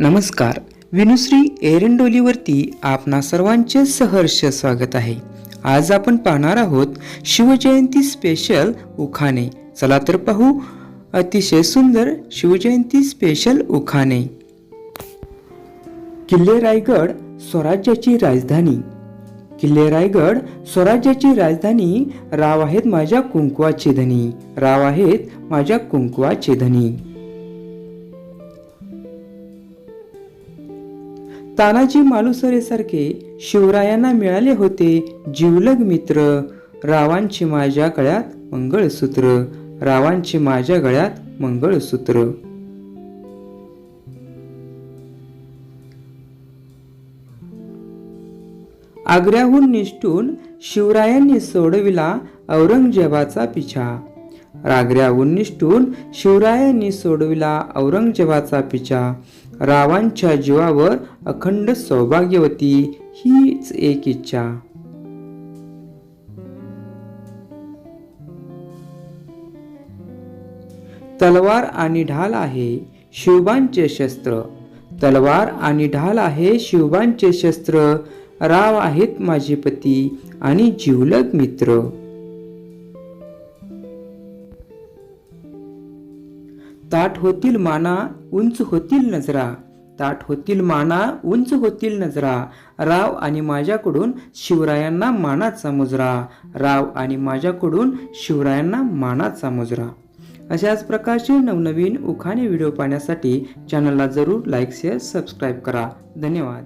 नमस्कार. विनुश्री एरंडोलीवरती आपणा सर्वांचे सहर्ष स्वागत आहे. आज आपण पाहणार आहोत शिवजयंती स्पेशल उखाणे. चला तर पाहू अतिशय सुंदर शिवजयंती स्पेशल उखाणे. किल्ले रायगड स्वराज्याची राजधानी. किल्ले रायगड स्वराज्याची राजधानी राव आहेत माझ्या कुंकवाचे धनी राव आहेत माझ्या कुंकवाचे धनी तानाजी मालुसरेसारखे शिवरायांना मिळाले होते जीवलग मित्र. रावांची माझ्या गळ्यात मंगळसूत्र. रावांची माझ्या गळ्यात मंगळसूत्र. आग्र्याहून निष्ठून शिवरायांनी सोडविला औरंगजेबाचा पिछा. रागऱ्याहून निष्ठून शिवरायांनी सोडविला औरंगजेबाचा पिछा. रावांच्या जीवावर अखंड सौभाग्यवती हीच एक इच्छा. तलवार आणि ढाल आहे शिवबांचे शस्त्र. तलवार आणि ढाल आहे शिवबांचे शस्त्र. राव आहेत माझे पती आणि जिवलग मित्र. ताट होतील माना उंच होतील नजरा. ताट होतील माना उंच होतील नजरा. राव आणि माझ्याकडून शिवरायांना मानाचा मुजरा. राव आणि माझ्याकडून शिवरायांना मानाचा मुजरा. अशाच प्रकारचे नवनवीन उखाणे व्हिडिओ पाहण्यासाठी चॅनलला जरूर लाईक शेअर सबस्क्राईब करा. धन्यवाद.